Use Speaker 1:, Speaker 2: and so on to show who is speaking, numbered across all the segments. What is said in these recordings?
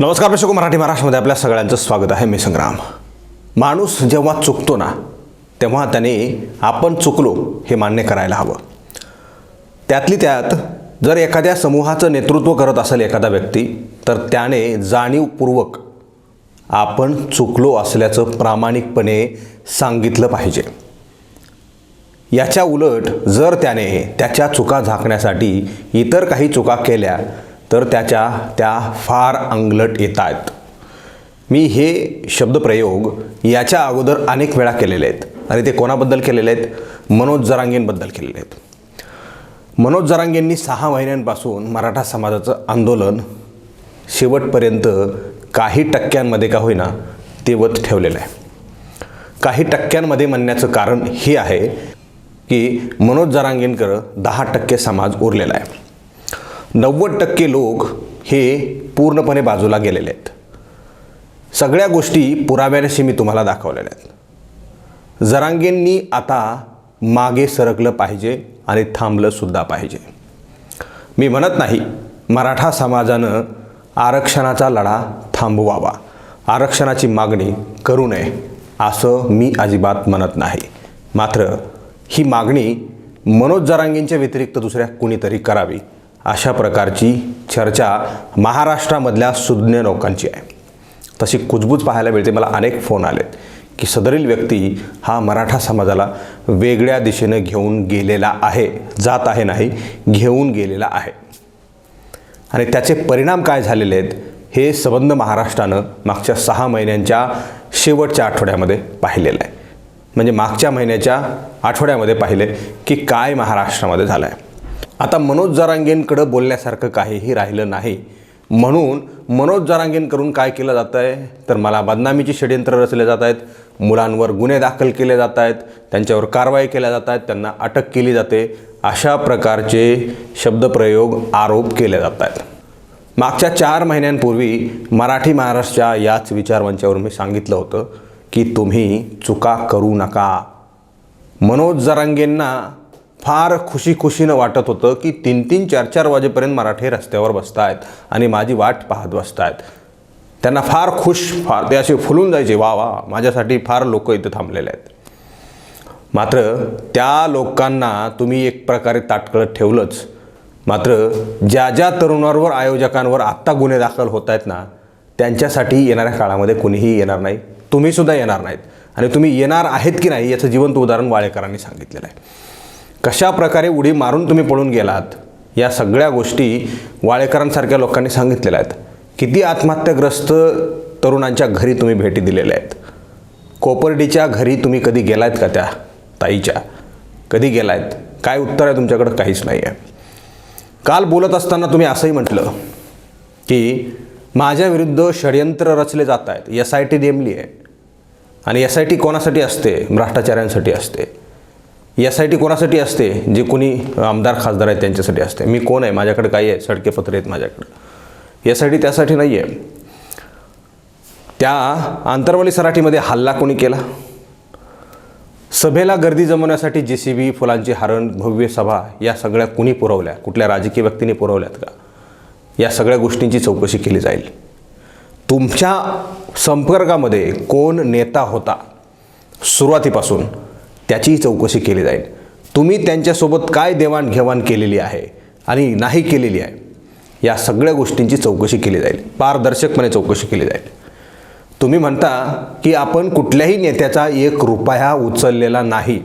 Speaker 1: नमस्कार प्रेक्षक मराठी महाराष्ट्रामध्ये आपल्या सगळ्यांचं स्वागत आहे. मी संग्राम. माणूस जेव्हा चुकतो ना तेव्हा त्याने आपण चुकलो हे मान्य करायला हवं. त्यातली त्यात जर एखाद्या समूहाचं नेतृत्व करत असेल एखादा व्यक्ती तर त्याने जाणीवपूर्वक आपण चुकलो असल्याचं प्रामाणिकपणे सांगितलं पाहिजे. याच्या उलट जर त्याने त्याच्या चुका झाकण्यासाठी इतर काही चुका केल्या तर त्याच्या त्या फार अंगलट येत आहेत मी हे शब्दप्रयोग याच्या अगोदर अनेक वेळा केलेले आहेत. आणि ते कोणाबद्दल केलेले आहेत? मनोज जरांगेंबद्दल केलेले आहेत. मनोज जरांगेंनी सहा महिन्यांपासून मराठा समाजाचं आंदोलन शेवटपर्यंत काही टक्क्यांमध्ये का होईना तेवत ठेवलेलं आहे. काही टक्क्यांमध्ये म्हणण्याचं कारण हे आहे की मनोज जरांगेंकर दहा टक्के समाज उरलेला आहे. नव्वद टक्के लोक हे पूर्णपणे बाजूला गेलेले आहेत. सगळ्या गोष्टी पुराव्याशी मी तुम्हाला दाखवलेल्या आहेत. जरांगेंनी आता मागे सरकलं पाहिजे आणि थांबलंसुद्धा पाहिजे. मी म्हणत नाही मराठा समाजानं आरक्षणाचा लढा थांबवावा. आरक्षणाची मागणी करू नये असं मी अजिबात म्हणत नाही. मात्र ही मागणी मनोज जरांगेंच्या व्यतिरिक्त दुसऱ्या कुणीतरी करावी. अशा प्रकारची चर्चा महाराष्ट्रामधल्या सुज्ञ लोकांची आहे. तशी कुजबूज पाहायला मिळते. मला अनेक फोन आलेत की सदरील व्यक्ती हा मराठा समाजाला वेगळ्या दिशेनं घेऊन गेलेला आहे जात आहे नाही घेऊन गेलेला आहे. आणि त्याचे परिणाम काय झालेले आहेत हे संबंध महाराष्ट्रानं मागच्या सहा महिन्यांच्या शेवटच्या आठवड्यामध्ये पाहिलेलं आहे. म्हणजे मागच्या महिन्याच्या आठवड्यामध्ये पाहिले की काय महाराष्ट्रामध्ये झालं आहे आता मनोज जरांगेंकडं बोलण्यासारखं काहीही राहिलं नाही. म्हणून मनोज जरांगेंकडून काय केलं जातं आहे तर मला बदनामीची षडयंत्र रचले जात आहेत. मुलांवर गुन्हे दाखल केले जात आहेत. त्यांच्यावर कारवाई केल्या जात आहेत. त्यांना अटक केली जाते. अशा प्रकारचे शब्दप्रयोग आरोप केले जात आहेत. मागच्या चार महिन्यांपूर्वी मराठी महाराष्ट्राच्या याच विचारमंचावर मी सांगितलं होतं की तुम्ही चुका करू नका. मनोज जरांगेंना फार खुशी खुशीनं वाटत होतं की तीन तीन चार चार वाजेपर्यंत मराठी रस्त्यावर बसत आहेत आणि माझी वाट पाहत बसत आहेत त्यांना फार खुश फार ते असे फुलून जायचे वा वा माझ्यासाठी फार लोक इथे थांबलेले आहेत. मात्र त्या लोकांना तुम्ही एक प्रकारे ताटकळत ठेवलंच. मात्र ज्या ज्या तरुणांवर आयोजकांवर आत्ता गुन्हे दाखल होत आहेत ना त्यांच्यासाठी येणाऱ्या काळामध्ये कुणीही येणार नाही. तुम्हीसुद्धा येणार नाहीत. आणि तुम्ही येणार आहेत की नाही याचं जिवंत उदाहरण वाळेकरांनी सांगितलेलं आहे. कशा प्रकारे उडी मारून तुम्ही पळून गेलात? या सगळ्या गोष्टी वाळेकरांसारख्या लोकांनी सांगितलेल्या आहेत. किती आत्महत्याग्रस्त तरुणांच्या घरी तुम्ही भेटी दिलेल्या आहेत? कोपर्डीच्या घरी तुम्ही कधी गेलायत का त्या ताईच्या? कधी गेलायत? काय उत्तर आहे तुमच्याकडं? काहीच नाही आहे काल बोलत असताना तुम्ही असंही म्हटलं की माझ्या विरुद्ध षडयंत्र रचले जात आहेत. एस आय टी नेमली आहे. आणि एस आय टी कोणासाठी असते? भ्रष्टाचाऱ्यांसाठी असते. एस आय टी कोणासाठी असते? जे कोणी आमदार खासदार आहेत त्यांच्यासाठी असते. मी कोण आहे? माझ्याकडे काही आहे. सडके पत्र आहेत माझ्याकडं. एस आय टी त्यासाठी नाही आहे त्या आंतरवाली सराठीमध्ये हल्ला कोणी केला? सभेला गर्दी जमवण्यासाठी जे सी बी फुलांची हरण भव्य सभा या सगळ्या कुणी पुरवल्या? कुठल्या राजकीय व्यक्तीने पुरवल्यात का? या सगळ्या गोष्टींची चौकशी केली जाईल. तुमच्या संपर्कामध्ये कोण नेता होता? सुरुवातीपासून त्याचीही चौकशी केली जाईल. तुम्ही त्यांच्यासोबत काय देवाणघेवाण केलेली आहे आणि नाही केलेली आहे या सगळ्या गोष्टींची चौकशी केली जाईल. पारदर्शकपणे चौकशी केली जाईल. तुम्ही म्हणता की आपण कुठल्याही नेत्याचा एक रुपया उचललेला नाही.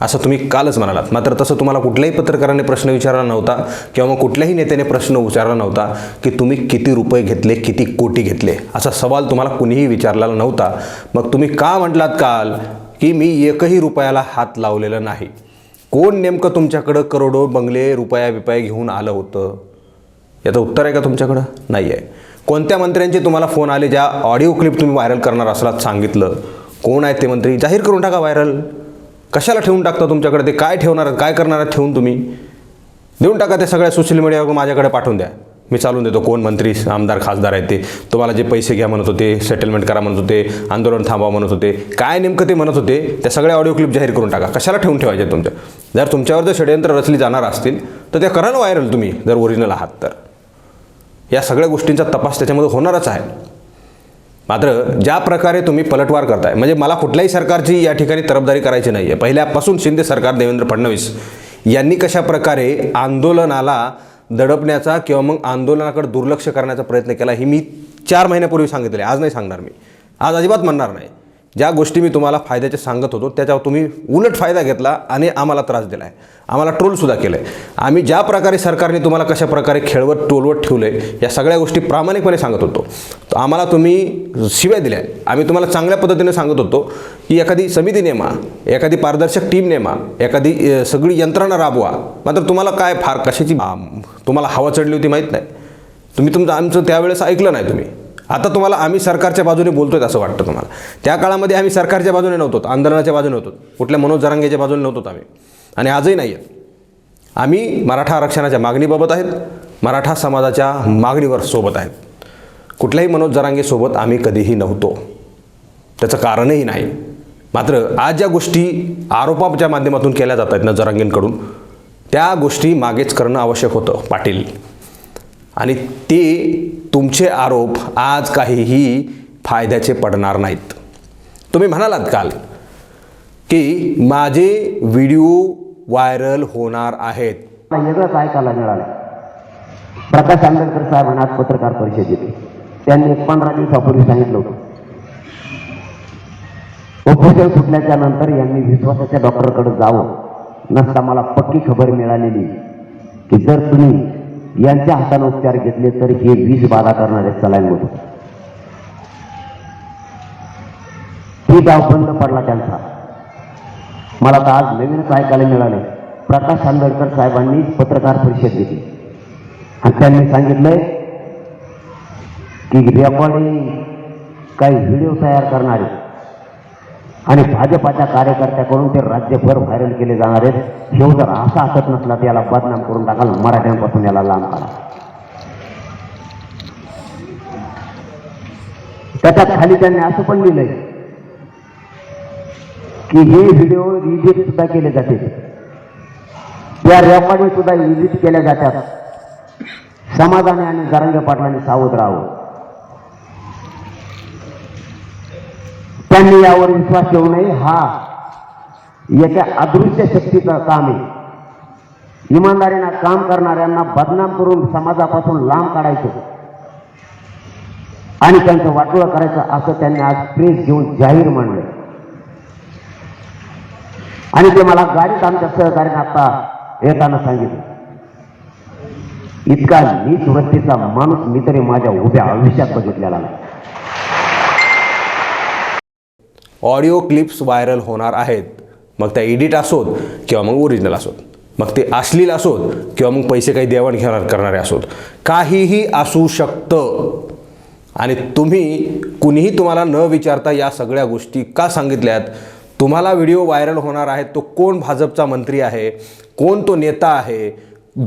Speaker 1: असं तुम्ही कालच म्हणालात. मात्र तसं तुम्हाला कुठल्याही पत्रकाराने प्रश्न विचारला नव्हता किंवा मग कुठल्याही नेत्याने प्रश्न विचारला नव्हता की तुम्ही किती रुपये घेतले किती कोटी घेतले असा सवाल तुम्हाला कुणीही विचारलेला नव्हता. मग तुम्ही का म्हटलात काल? की मी एकही रुपयाला हात लावलेला नाही. कोण नेमकं तुमच्याकडं करोडो बंगले रुपया बिपया घेऊन आलं होतं? याचं उत्तर आहे का तुमच्याकडं? नाही आहे कोणत्या मंत्र्यांचे तुम्हाला फोन आले ज्या ऑडिओ क्लिप तुम्ही व्हायरल करणार असलात सांगितलं? कोण आहेत ते मंत्री? जाहीर करून टाका व्हायरल. कशाला ठेवून टाकता तुमच्याकडे? ते काय ठेवणार? काय करणार? आहेत ठेवून तुम्ही. देऊन टाका ते सगळ्या सोशल मीडियावर माझ्याकडे पाठवून द्या. मी चालून देतो. कोण मंत्री आमदार खासदार आहेत ते. तुम्हाला जे पैसे घ्या म्हणत होते सेटलमेंट करा म्हणत होते आंदोलन थांबवा म्हणत होते काय नेमकं ते म्हणत होते त्या सगळ्या ऑडिओ क्लिप जाहीर करून टाका. कशाला ठेवून ठेवायचे तुमच्या? जर तुमच्यावर जर षडयंत्र रचली जाणार असतील तर त्या करा ना व्हायरल तुम्ही जर ओरिजिनल आहात तर. या सगळ्या गोष्टींचा तपास त्याच्यामध्ये होणारच आहे. मात्र ज्या प्रकारे तुम्ही पलटवार करताय म्हणजे मला कुठल्याही सरकारची या ठिकाणी तरफदारी करायची नाही आहे पहिल्यापासून शिंदे सरकार देवेंद्र फडणवीस यांनी कशा प्रकारे आंदोलनाला दडपण्याचा किंवा मग आंदोलनाकडे दुर्लक्ष करण्याचा प्रयत्न केला ही मी चार महिन्यापूर्वी सांगितले आज नाही सांगणार मी. आज अजिबात म्हणणार नाही. ज्या गोष्टी मी तुम्हाला फायद्याचे सांगत होतो त्याच्यावर तुम्ही उलट फायदा घेतला आणि आम्हाला त्रास दिला आहे आम्हाला ट्रोलसुद्धा केलं आहे आम्ही ज्या प्रकारे सरकारने तुम्हाला कशा प्रकारे खेळवत टोलवत ठेवलं आहे या सगळ्या गोष्टी प्रामाणिकपणे सांगत होतो. तर आम्हाला तुम्ही शिव्या दिल्या. आम्ही तुम्हाला चांगल्या पद्धतीने सांगत होतो की एखादी समिती नेमा एखादी पारदर्शक टीम नेमा एखादी सगळी यंत्रणा राबवा. मात्र तुम्हाला काय फार कशाची तुम्हाला हवा चढली होती माहीत नाही. तुम्ही तुमचं आमचं त्यावेळेस ऐकलं नाही तुम्ही. आता तुम्हाला आम्ही सरकारच्या बाजूने बोलतोय असं वाटतं तुम्हाला. त्या काळामध्ये आम्ही सरकारच्या बाजूने नव्हतो आंदोलनाच्या बाजूने होतो कुठल्या मनोज जरांगेच्या बाजूने नव्हतो आम्ही. आणि आजही नाही आहेत आम्ही मराठा आरक्षणाच्या मागणीबाबत आहेत मराठा समाजाच्या मागणीवर सोबत आहेत. कुठल्याही मनोज जरांगेसोबत आम्ही कधीही नव्हतो. त्याचं कारणही नाही. मात्र आज ज्या गोष्टी आरोपाच्या माध्यमातून केल्या जात आहेत ना जरांगेंकडून त्या गोष्टी मागेच करणं आवश्यक होतं पाटील. आणि ते तुमचे आरोप आज काहीही फायद्याचे पडणार नाहीत. तुम्ही म्हणालात काल की माझे व्हिडिओ व्हायरल होणार आहेत.
Speaker 2: वेगळंच ऐकायला मिळालं? प्रकाश आंबेडकर साहेबांना आज पत्रकार परिषदेत त्यांनी एक पंधरा दिवसापूर्वी सांगितलं होतं. उपोषण सुटल्याच्या नंतर यांनी विश्वासाच्या डॉक्टरकडे जावं. नसता मला पक्की खबर मिळालेली. की जर तुम्ही यांच्या हाताने उपचार घेतले तर हे वीज बाधा करणारे सलाईन होतो. हे गाव बंद पडला त्यांचा. मला तर आज नवीनच ऐकायला मिळाले. प्रकाश आंबेडकर साहेबांनी पत्रकार परिषद घेतली. आणि त्यांनी सांगितलंय की रेकॉर्डिंग काही व्हिडिओ तयार करणारे आणि भाजपाच्या कार्यकर्त्याकडून ते राज्यभर व्हायरल केले जाणार आहेत. हे जर असा असत नसला तर याला बदनाम करून टाकाल. मराठ्यांपासून याला लांब काढा. त्याच्यात खाली त्यांनी असं पण लिहिलंय की हे व्हिडिओ एडिट सुद्धा केले जाते. त्या रेकॉर्डिंग सुद्धा एडिट केल्या जातात. समाधाने आणि जरंगे पाटलांनी सावध राहावं. त्यांनी यावर विश्वास ठेवू नये. हा याच्या अदृश्य शक्तीचं काम आहे. इमानदारीनं काम करणाऱ्यांना बदनाम करून समाजापासून लांब काढायचं. आणि त्यांचं वाटोळं करायचं असं त्यांनी आज प्रेस घेऊन जाहीर मांडलं. आणि ते मला गाडीत आमच्या सहकार्याने आता येताना सांगितलं. इतका नीच वृत्तीचा माणूस मी तरी माझ्या उभ्या आयुष्यात बघितलेला नाही.
Speaker 1: ऑडिओ क्लिप्स व्हायरल होणार आहेत. मग त्या एडिट असोत किंवा मग ओरिजिनल असोत. मग ते अश्लील असोत किंवा मग पैसे काही देवाणघेवाण करणारे असोत. काहीही असू शकतं. आणि तुम्ही कुणीही तुम्हाला न विचारता या सगळ्या गोष्टी का सांगितल्यात? तुम्हाला व्हिडिओ व्हायरल होणार आहे तो कोण भाजपचा मंत्री आहे? कोण तो नेता आहे?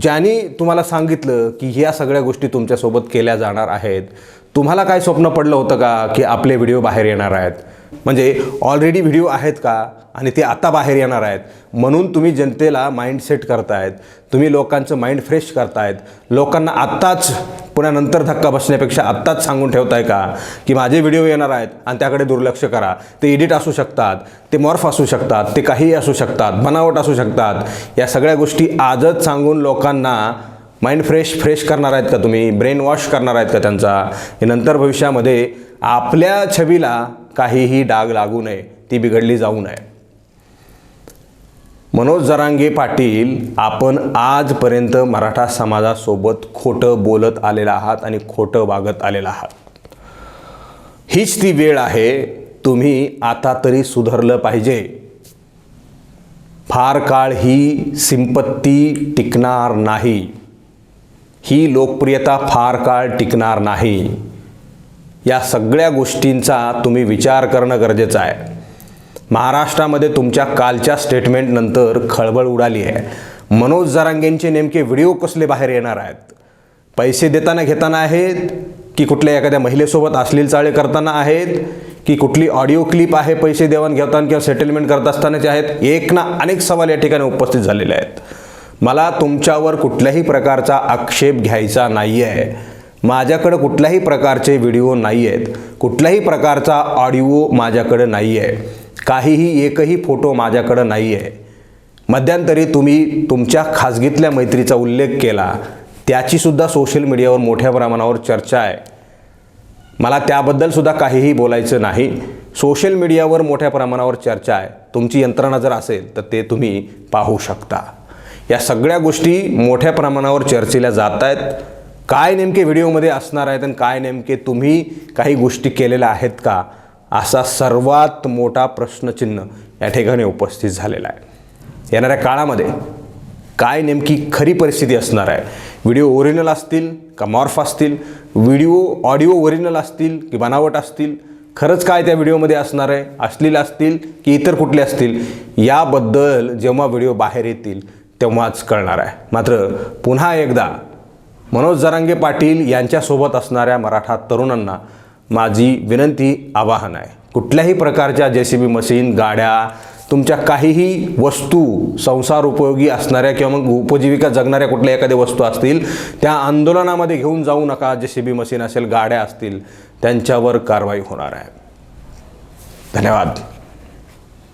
Speaker 1: ज्यांनी तुम्हाला सांगितलं की ह्या सगळ्या गोष्टी तुमच्यासोबत केल्या जाणार आहेत. तुम्हाला काय स्वप्न पडलं होतं का की आपले व्हिडिओ बाहेर येणार आहेत? म्हणजे ऑलरेडी व्हिडिओ आहेत का? आणि ते आता बाहेर येणार आहेत. म्हणून तुम्ही जनतेला माइंड सेट करतायत. तुम्ही लोकांचं माइंड फ्रेश करतायत. लोकांना आत्ताच पुन्हा नंतर धक्का बसण्यापेक्षा आत्ताच सांगून ठेवताय का? की माझे व्हिडिओ येणार आहेत आणि त्याकडे दुर्लक्ष करा. ते एडिट असू शकतात ते मॉर्फ असू शकतात ते काहीही असू शकतात बनावट असू शकतात. या सगळ्या गोष्टी आजच सांगून लोकांना माइंड फ्रेश फ्रेश करणार आहेत का तुम्ही? ब्रेन वॉश करणार आहेत का त्यांचा? हे नंतर भविष्यामध्ये आपल्या छबीला काहीही डाग लागू नये ती बिघडली जाऊ नये. मनोज जरांगे पाटील आपण आजपर्यंत मराठा समाजासोबत खोटं बोलत आलेला आहात आणि खोटं वागत आलेला आहात. हीच ती वेळ आहे तुम्ही आता तरी सुधारलं पाहिजे. फार काळ ही संपत्ती टिकणार नाही. ही लोकप्रियता फार काळ टिकणार नाही. या सगळ्या गोष्टींचा तुम्ही विचार करणं गरजेचं आहे. महाराष्ट्रामध्ये तुमच्या कालच्या स्टेटमेंटनंतर खळबळ उडाली आहे. मनोज जरांगेंचे नेमके व्हिडिओ कसले बाहेर येणार आहेत? पैसे देताना घेताना आहेत की कुठल्या एखाद्या महिलेसोबत अश्लील चाळे करताना आहेत? की कुठली ऑडिओ क्लिप आहे पैसे देवाण घेताना किंवा सेटलमेंट करत असतानाचे आहेत? एक ना अनेक सवाल या ठिकाणी उपस्थित झालेले आहेत. मला तुमच्यावर कुठल्याही प्रकारचा आक्षेप घ्यायचा नाही आहे माझ्याकडं कुठल्याही प्रकारचे व्हिडिओ नाही आहेत कुठल्याही प्रकारचा ऑडिओ माझ्याकडं नाही आहे काहीही एकही फोटो माझ्याकडं नाही आहे मध्यंतरी तुम्ही तुमच्या खाजगीतल्या मैत्रीचा उल्लेख केला. त्याचीसुद्धा सोशल मीडियावर मोठ्या प्रमाणावर चर्चा आहे. मला त्याबद्दलसुद्धा काहीही बोलायचं नाही. सोशल मीडियावर मोठ्या प्रमाणावर चर्चा आहे. तुमची यंत्रणा जर असेल तर ते तुम्ही पाहू शकता. या सगळ्या गोष्टी मोठ्या प्रमाणावर चर्चेल्या जात आहेत काय नेमके व्हिडिओमध्ये असणार आहेत आणि काय नेमके तुम्ही काही गोष्टी केलेल्या आहेत का? असा सर्वात मोठा प्रश्नचिन्ह या ठिकाणी उपस्थित झालेला आहे. येणाऱ्या काळामध्ये काय नेमकी खरी परिस्थिती असणार आहे? व्हिडिओ ओरिजिनल असतील का मॉर्फ असतील? व्हिडिओ ऑडिओ ओरिजिनल असतील की बनावट असतील? खरंच काय त्या व्हिडिओमध्ये असणार आहे? अश्लील असतील की इतर कुठले असतील? याबद्दल जेव्हा व्हिडिओ बाहेर येतील तेव्हाच कळणार आहे. मात्र पुन्हा एकदा मनोज जरांगे पाटील यांच्यासोबत असणाऱ्या मराठा तरुणांना माझी विनंती आवाहन आहे. कुठल्याही प्रकारच्या जे सी बी मशीन गाड्या तुमच्या काहीही वस्तू संसार उपयोगी असणाऱ्या किंवा मग उपजीविका जगणाऱ्या कुठल्या एखाद्या वस्तू असतील त्या आंदोलनामध्ये घेऊन जाऊ नका. जे सी बी मशीन असेल गाड्या असतील त्यांच्यावर कारवाई होणार आहे. धन्यवाद.